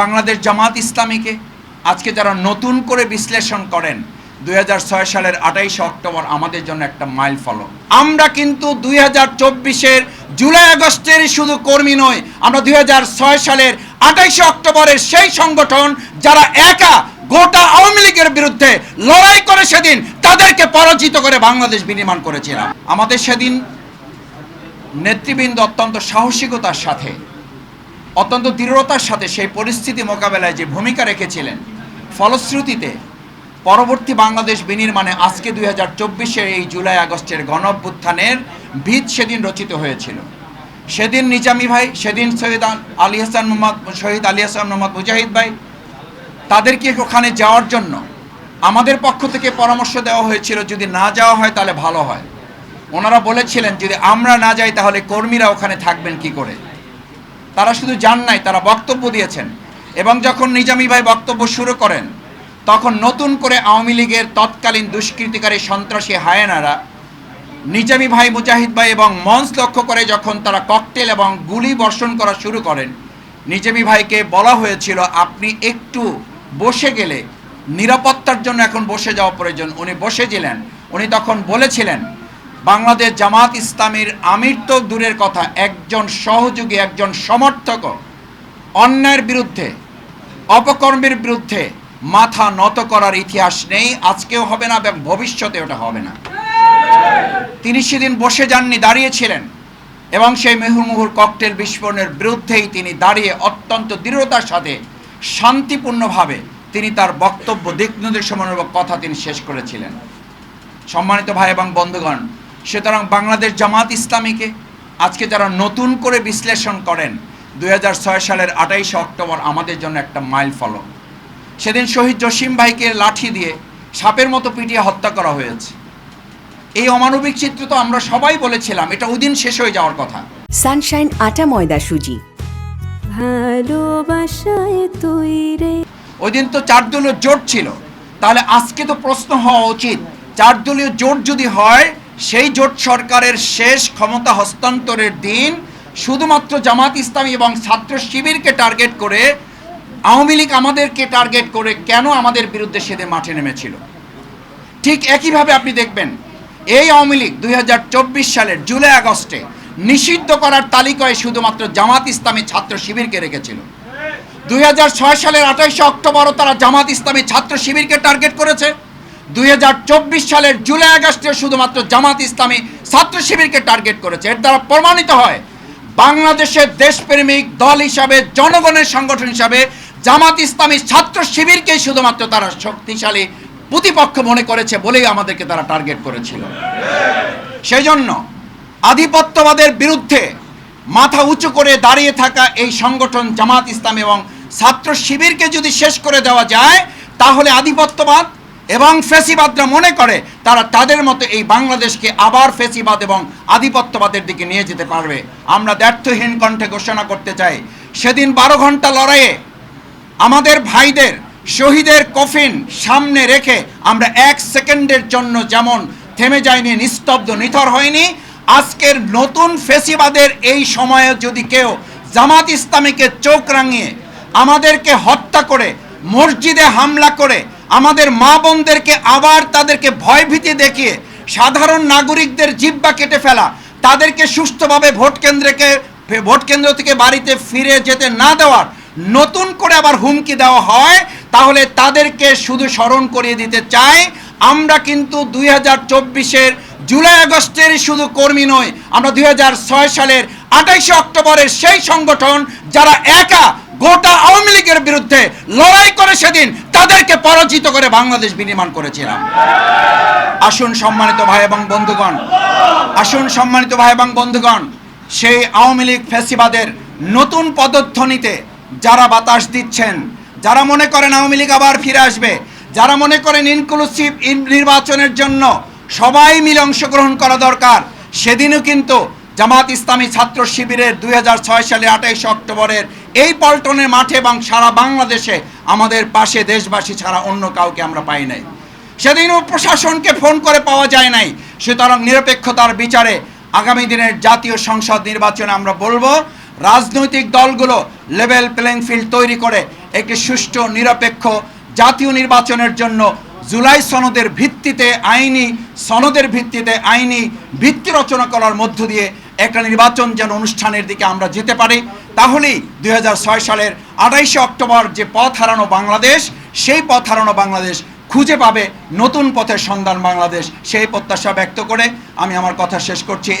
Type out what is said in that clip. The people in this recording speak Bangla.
বাংলাদেশ জামাত ইসলামীকে আজকে যারা নতুন করে বিশ্লেষণ করেন, দুই সালের আঠাইশে অক্টোবর আমাদের জন্য একটা মাইল ফলক। আমরা কিন্তু দুই হাজার চব্বিশের জুলাই আগস্টের শুধু কর্মী নই, আমরা দুই সালের আঠাইশে অক্টোবরের সেই সংগঠন যারা একা গোটা আওয়ামী লীগের বিরুদ্ধে লড়াই করে সেদিন তাদেরকে পরাজিত করে বাংলাদেশ বিনির্মাণ করেছিলাম। আমাদের সেদিন নেতৃবৃন্দ অত্যন্ত সাহসিকতার সাথে অত্যন্ত দৃঢ়তার সাথে সেই পরিস্থিতি মোকাবেলায় যে ভূমিকা রেখেছিলেন, ফলশ্রুতিতে পরবর্তী বাংলাদেশ বিনির্মাণে আজকে দুই হাজার চব্বিশের এই জুলাই আগস্টের গণ অভ্যুত্থানের ভিত সেদিন রচিত হয়েছিল। সেদিন নিজামি ভাই, সেদিন শহীদ আলী হাসান মোহাম্মদ শহীদ আলী হাসান মোহাম্মদ মুজাহিদ ভাই, তাদেরকে ওখানে যাওয়ার জন্য আমাদের পক্ষ থেকে পরামর্শ দেওয়া হয়েছিল, যদি না যাওয়া হয় তাহলে ভালো হয়। ওনারা বলেছিলেন, যদি আমরা না যাই তাহলে কর্মীরা ওখানে থাকবেন কি করে? তারা শুধু যান নাই, তারা বক্তব্য দিয়েছেন। এবং যখন নিজামী ভাই বক্তব্য শুরু করেন, তখন নতুন করে আওয়ামী লীগের তৎকালীন দুষ্কৃতিকারী সন্ত্রাসী হায়েনারা, নিজামী ভাই, মুজাহিদ ভাই এবং মঞ্চ লক্ষ্য করে যখন তারা ককটেল এবং গুলি বর্ষণ করা শুরু করেন, নিজামী ভাইকে বলা হয়েছিল, আপনি একটু বসে গেলে নিরাপত্তার জন্য এখন বসে যাওয়া প্রয়োজন। উনি বসেছিলেন উনি তখন বলেছিলেন বাংলাদেশ জামাত ইসলামীর আমির তো দূরের কথা, একজন সহযোগী, একজন সমর্থক। অন্যায়ের বিরুদ্ধে, অপকর্মের বিরুদ্ধে মাথা নত করার ইতিহাস নেই, আজকেও হবে না, এবং ভবিষ্যতে ওটা হবে না। তিনি সেদিন বসে যাননি, দাঁড়িয়েছিলেন, এবং সেই মেহুর্মুহুর ককটেল বিস্ফোরণের বিরুদ্ধেই তিনি দাঁড়িয়ে অত্যন্ত দৃঢ়তার সাথে শান্তিপূর্ণভাবে তিনি তার বক্তব্য, দিক নির্দেশমূলক কথা তিনি শেষ করেছিলেন। সম্মানিত ভাই এবং বন্ধুগণ সুতরাং বাংলাদেশ জামাত ইসলামীকে আজকে যারা নতুন করে বিশ্লেষণ করেন দু হাজার ছয় সালের আঠাইশে অক্টোবর আমাদের জন্য একটা মাইল ফলক। সেদিন শহীদ জসিম ভাইকে লাঠি দিয়ে সাপের মতো পিটিয়ে হত্যা করা হয়েছে। এই অমানবিক চিত্র তো আমরা সবাই বলেছিলাম এটা ওই দিন শেষ হয়ে যাওয়ার কথা। সানশাইন আটা ময়দা সুজি। ভালোবাসায় তৈরে ওই দিন তো চার দলীয় জোট ছিল। তাহলে আজকে তো প্রশ্ন হওয়া উচিত চার দলীয় জোট যদি হয় সেই জোট সরকারের শেষ ক্ষমতা হস্তান্তরের দিন শুধুমাত্র জামাত ইসলামী এবং ছাত্র শিবিরকে টার্গেট করে, আওয়ামী লীগ আমাদেরকে টার্গেট করে কেন আমাদের বিরুদ্ধে সেদিন মাঠে নেমেছিল? ঠিক একইভাবে আপনি দেখবেন, এই আওয়ামী লীগ দুই হাজার চব্বিশ সালের জুলাই আগস্টে নিষিদ্ধ করার তালিকায় শুধুমাত্র জামাত ইসলামী ছাত্র শিবিরকে রেখেছিল। দুই হাজার ছয় সালের আঠাইশে অক্টোবরও তারা জামাত ইসলামী ছাত্র শিবিরকে টার্গেট করেছে। দুই হাজার চব্বিশ সালের জুলাই আগস্টে শুধুমাত্র জামাত ইসলামী ছাত্র শিবিরকে টার্গেট করেছে। এর দ্বারা প্রমাণিত হয়, বাংলাদেশের দেশপ্রেমিক দল হিসাবে, জনগণের সংগঠন হিসাবে জামাত ইসলামী ছাত্র শিবিরকেই শুধুমাত্র তারা শক্তিশালী প্রতিপক্ষ মনে করেছে বলেই আমাদেরকে তারা টার্গেট করেছিল। সেই জন্য আধিপত্যবাদের বিরুদ্ধে মাথা উঁচু করে দাঁড়িয়ে থাকা এই সংগঠন জামাত ইসলাম এবং ছাত্র শিবিরকে যদি শেষ করে দেওয়া যায়, তাহলে আধিপত্যবাদ এবং ফেসিবাদরা মনে করে তারা তাদের মতো এই বাংলাদেশকে আবার ফেসিবাদ এবং আধিপত্যবাদের দিকে নিয়ে যেতে পারবে। আমরা ব্যর্থহীন কণ্ঠে ঘোষণা করতে চাই, সেদিন বারো ঘণ্টা লড়াইয়ে আমাদের ভাইদের শহীদের কফিন সামনে রেখে আমরা এক সেকেন্ডের জন্য যেমন থেমে যায়নি নিস্তব্ধ, নিথর হয়নি, আজকের নতুন ফেসিবাদের এই সময়ে যদি কেউ জামাত ইসলামীকে চোখ রাঙিয়ে আমাদেরকে হত্যা করে, মসজিদে হামলা করে আমাদের মা বোনদেরকে আবার তাদেরকে ভয়ভীতি দেখিয়ে সাধারণ নাগরিকদের জিব্বা কেটে ফেলা, তাদেরকে সুস্থভাবে ভোট কেন্দ্রকে, ভোট কেন্দ্র থেকে বাড়িতে ফিরে যেতে না দেওয়ার নতুন করে আবার হুমকি দেওয়া হয়, তাহলে তাদেরকে শুধু স্মরণ করিয়ে দিতে চাই। আমরা কিন্তু দুই হাজার চব্বিশের জুলাই আগস্টের শুধু কর্মী নই, আমরা দুই হাজার ছয় সালের আঠাইশে অক্টোবরের সেই সংগঠন যারা একা গোটা আওয়ামী লীগের বিরুদ্ধে লড়াই করে সেদিন তাদেরকে পরাজিত করে বাংলাদেশ বিনির্মাণ করেছিলাম। আসুন সম্মানিত ভাই এবং বন্ধুগণ, আসুন সম্মানিত ভাই এবং বন্ধুগণ, সেই আওয়ামী লীগ ফেসিবাদের নতুন পদধ্বনিতে যারা বাতাস দিচ্ছেন, যারা মনে করেন আওয়ামী লীগ আবার ফিরে আসবে, যারা মনে করেন ইনক্লুসিভ নির্বাচনের জন্য সবাই মিলে অংশগ্রহণ করা দরকার, সেদিনও কিন্তু জামাত ইসলামী ছাত্র শিবিরের দুই হাজার ছয় সালে আঠাইশে অক্টোবরের এই পল্টনের মাঠে এবং সারা বাংলাদেশে আমাদের পাশে দেশবাসী ছাড়া অন্য কাউকে আমরা পাই নাই। সেদিনও প্রশাসনকে ফোন করে পাওয়া যায় নাই। সুতরাং নিরপেক্ষতার বিচারে আগামী দিনের জাতীয় সংসদ নির্বাচনে আমরা বলব, রাজনৈতিক দলগুলো লেভেল প্লেইং ফিল্ড তৈরি করে একটি সুষ্ঠু, নিরপেক্ষ জাতীয় নির্বাচনের জন্য জুলাই সনদের ভিত্তিতে আইনি, সনদের ভিত্তিতে আইনি ভিত্তি রচনা করার মধ্য দিয়ে একটা নির্বাচন যেন অনুষ্ঠানের দিকে আমরা যেতে পারি। তাহলেই দুই হাজার ছয় সালের আঠাইশে অক্টোবর যে পথ হারানো বাংলাদেশ, সেই পথ হারানো বাংলাদেশ খুঁজে পাবে নতুন পথের সন্ধান বাংলাদেশ। সেই প্রত্যাশা ব্যক্ত করে আমি আমার কথা শেষ করছি।